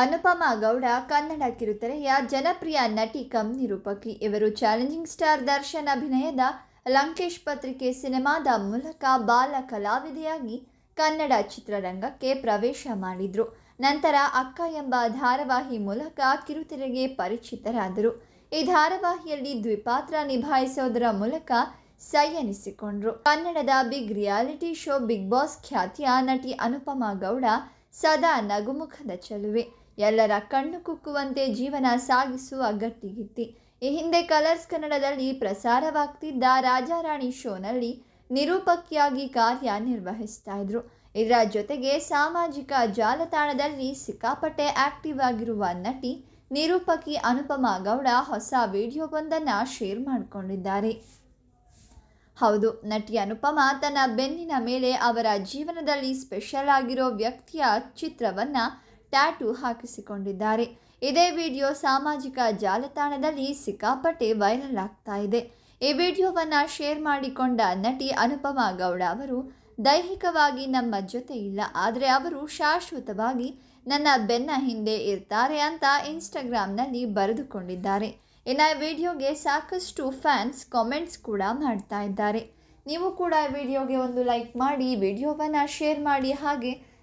ಅನುಪಮ ಗೌಡ, ಕನ್ನಡ ಕಿರುತೆರೆಯ ಜನಪ್ರಿಯ ನಟಿ ಕಮ್ ನಿರೂಪಕಿ ಇವರು ಚಾಲೆಂಜಿಂಗ್ ಸ್ಟಾರ್ ದರ್ಶನ್ ಅಭಿನಯದ ಲಂಕೇಶ್ ಪತ್ರಿಕೆ ಸಿನಿಮಾದ ಮೂಲಕ ಬಾಲ ಕಲಾವಿದೆಯಾಗಿ ಕನ್ನಡ ಚಿತ್ರರಂಗಕ್ಕೆ ಪ್ರವೇಶ ಮಾಡಿದರು. ನಂತರ ಅಕ್ಕ ಎಂಬ ಧಾರಾವಾಹಿ ಮೂಲಕ ಕಿರುತೆರೆಗೆ ಪರಿಚಿತರಾದರು. ಈ ಧಾರಾವಾಹಿಯಲ್ಲಿ ದ್ವಿಪಾತ್ರ ನಿಭಾಯಿಸೋದರ ಮೂಲಕ ಸೈ ಎನಿಸಿಕೊಂಡ್ರು ಕನ್ನಡದ big reality show Bigg Boss ಖ್ಯಾತಿಯ ನಟಿ ಅನುಪಮ ಗೌಡ ಸದಾ ನಗುಮುಖದ ಚೆಲುವೆ. ಎಲ್ಲರ ಕಣ್ಣು ಕುಕ್ಕುವಂತೆ ಜೀವನ ಸಾಗಿಸುವ ಗಟ್ಟಿಗಿತ್ತಿ. ಈ ಹಿಂದೆ ಕಲರ್ಸ್ ಕನ್ನಡದಲ್ಲಿ ಪ್ರಸಾರವಾಗ್ತಿದ್ದ ರಾಜಾರಾಣಿ ಶೋನಲ್ಲಿ ನಿರೂಪಕಿಯಾಗಿ ಕಾರ್ಯನಿರ್ವಹಿಸ್ತಾ ಇದ್ರು. ಇದರ ಜೊತೆಗೆ ಸಾಮಾಜಿಕ ಜಾಲತಾಣದಲ್ಲಿ ಸಿಕ್ಕಾಪಟ್ಟೆ ಆಕ್ಟಿವ್ ಆಗಿರುವ ನಟಿ ನಿರೂಪಕಿ ಅನುಪಮ ಗೌಡ ಹೊಸ ವಿಡಿಯೋವೊಂದನ್ನು ಶೇರ್ ಮಾಡಿಕೊಂಡಿದ್ದಾರೆ. ಹೌದು, ನಟಿ ಅನುಪಮ ತನ್ನ ಬೆನ್ನಿನ ಮೇಲೆ ಅವರ ಜೀವನದಲ್ಲಿ ಸ್ಪೆಷಲ್ ಆಗಿರೋ ವ್ಯಕ್ತಿಯ ಚಿತ್ರವನ್ನು ಟ್ಯಾಟೂ ಹಾಕಿಸಿಕೊಂಡಿದ್ದಾರೆ. ಇದೇ ವಿಡಿಯೋ ಸಾಮಾಜಿಕ ಜಾಲತಾಣದಲ್ಲಿ ಸಿಕ್ಕಾಪಟ್ಟೆ ವೈರಲ್ ಆಗ್ತಾ ಇದೆ. ಈ ವಿಡಿಯೋವನ್ನು ಶೇರ್ ಮಾಡಿಕೊಂಡ ನಟಿ ಅನುಪಮಾ ಗೌಡ ಅವರು, ದೈಹಿಕವಾಗಿ ನಮ್ಮ ಜೊತೆ ಇಲ್ಲ, ಆದರೆ ಅವರು ಶಾಶ್ವತವಾಗಿ ನನ್ನ ಬೆನ್ನ ಹಿಂದೆ ಇರ್ತಾರೆ ಅಂತ ಇನ್ಸ್ಟಾಗ್ರಾಮ್ನಲ್ಲಿ ಬರೆದುಕೊಂಡಿದ್ದಾರೆ. ಇನ್ನು ವಿಡಿಯೋಗೆ ಸಾಕಷ್ಟು ಫ್ಯಾನ್ಸ್ ಕಾಮೆಂಟ್ಸ್ ಕೂಡ ಮಾಡ್ತಾ ಇದ್ದಾರೆ. ನೀವು ಕೂಡ ವಿಡಿಯೋಗೆ ಒಂದು ಲೈಕ್ ಮಾಡಿ, ವಿಡಿಯೋವನ್ನು ಶೇರ್ ಮಾಡಿ, ಹಾಗೆ